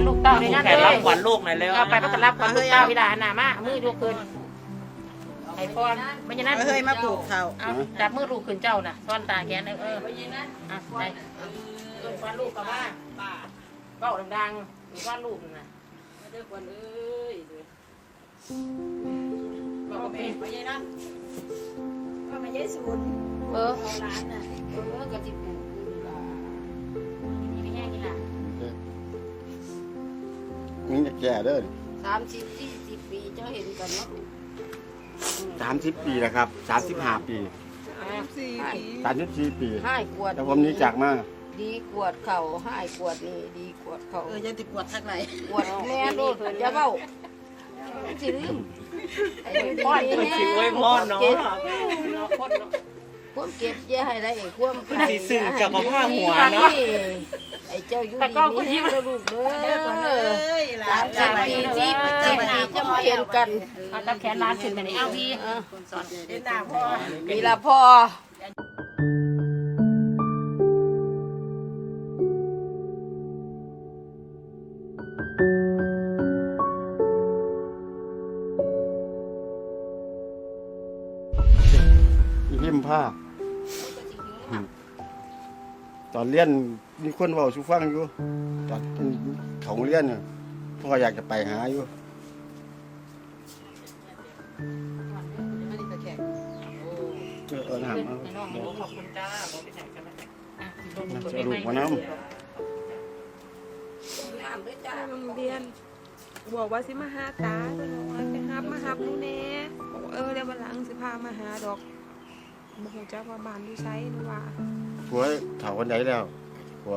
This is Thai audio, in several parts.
นลูกเต้าในผูกนั้นแขเลนรับยขวัญลูกหน่อยเร็วเอาไปพักรับขวัญลูกเต้าพี่ดาหน้ามามือยกขึ้นไอ้พรไม่ใช่นั้นเฮ้ยมาปลูกเขาเอาจับมือลูกขึ้นเจ้าน่ะซ้อนตาแขนเอออะไปเออฟันลูกกับว่าเบ้าดังๆหรือว่าลูกน่ะเด้อควันเอ้ยบอกว่าเป็นไม่ใช่นั้นก็มาเยศูนย์เออ เอาร้านน่ะเออกระติบ มึงจะแก่เด้อสามสิบสี่สิบปีเจ้าเห็นกันเนาะสามสิบปีแล้วครับสามสิบห้าปีสี่ปีสามสิบสี่ปีให้กวดแต่ผมหนี้จากมาดีกวดเข่าให้กวดนี่ดีกวดเข่าเออยังติดปวดทักไหนกวดแม่ลูกอย่าเบ้าสิลืมไอ้พ่อมันสิไว้พรเนาะควมเก็บอย่าให้ได้ควมมันสิซึ้งกับมาผ้าหัวเนาะไอ้ เจ้าอยู่ดีนี่ให้ลูกเด้เด้อก่อนอเลยหลาสานมสิบปีสิบสิบปีจะมาเห็นกันเอาตับแขนร้านขึ้นไปในเอาพี่เออเห็นหน้าพ่อมีละพ่ออีพิมผ้า ตอนเรียนมีคนเว้าสู่ฟังอยู่ ตอนเขาเรียนน่ะพ่ออยากจะไปหาอยู่อันนี้ก็แขกเออเออถามเอาน้องเดี๋ยวขอบคุณจ้าบอกไปไหนกันนะอะจะลูกมาน้โรงเรียนบอกว่าสิมาหาตาเพิ่นบอกว่าไปหับมาหับหนูแหน่บอกว่าเออเดี๋ยววันหลังสิพามาหาดอกบ่ฮู้จักว่าบ้านอยู่ไสหนูว่าำ ผัวเฒ่าคนไหนแล้วผัว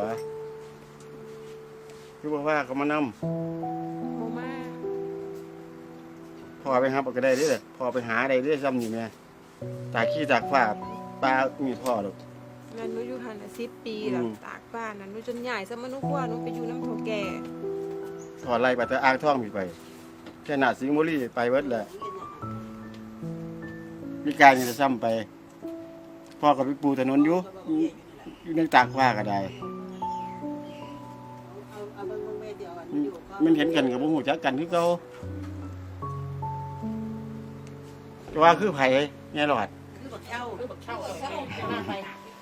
คือบอกว่าเขามานบ่มาำพ่อไปหาก็ได้เด้อพ่อไปหาได้เด้อซ้ำนี่แม่ตากขี้ตากฟ้าปลามีพ่อหรอกแล้วหนูอยู่หั่นน่ะ10ปีอืแล้วม ตากบ้านน่ะหนูจนใหญ่ซะมาหนูกลัวหนูไปอยู่น้ำเฒ่าแก่ถอดไล่ไปแต่อ่างท่องมีไปแค่หนาดสิงห์บุรีไปเบิดแหละมีการนี่จะซ้ำไป พ่อกับพี่ปูถนนอยู่ อยู่ในตากว่าก็ได้ มันเห็นกันกับบ่ฮู้จักกันคือเก่าแต่ว่าคือไผแง่หลอด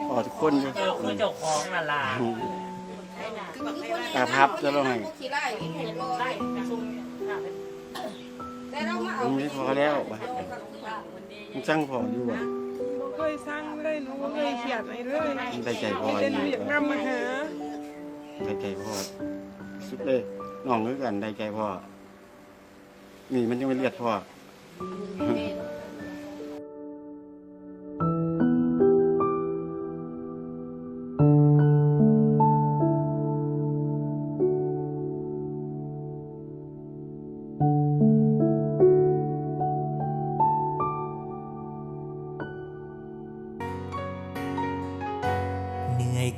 อ๋อทุกคนอยู่เจ้าคือเจ้าของน่ะล่ะอืมตาพับจะลงให้ขี้ไห็นบ่ได้กระซุ่มค่ะเป็นแต่เรามาเอาอันนี้พอแล้วว่มันสั่งพออยู่บ่บ่ เคยสั่งเลยหนูบ่เคยเขียนอะไรเลยมันได้ใจพอแต่อหนูยู่อยากนำมาหาได้ใจพอสุดเลยน้องคือกันได้ใจพอนี่มันยังไม่เลียดพอ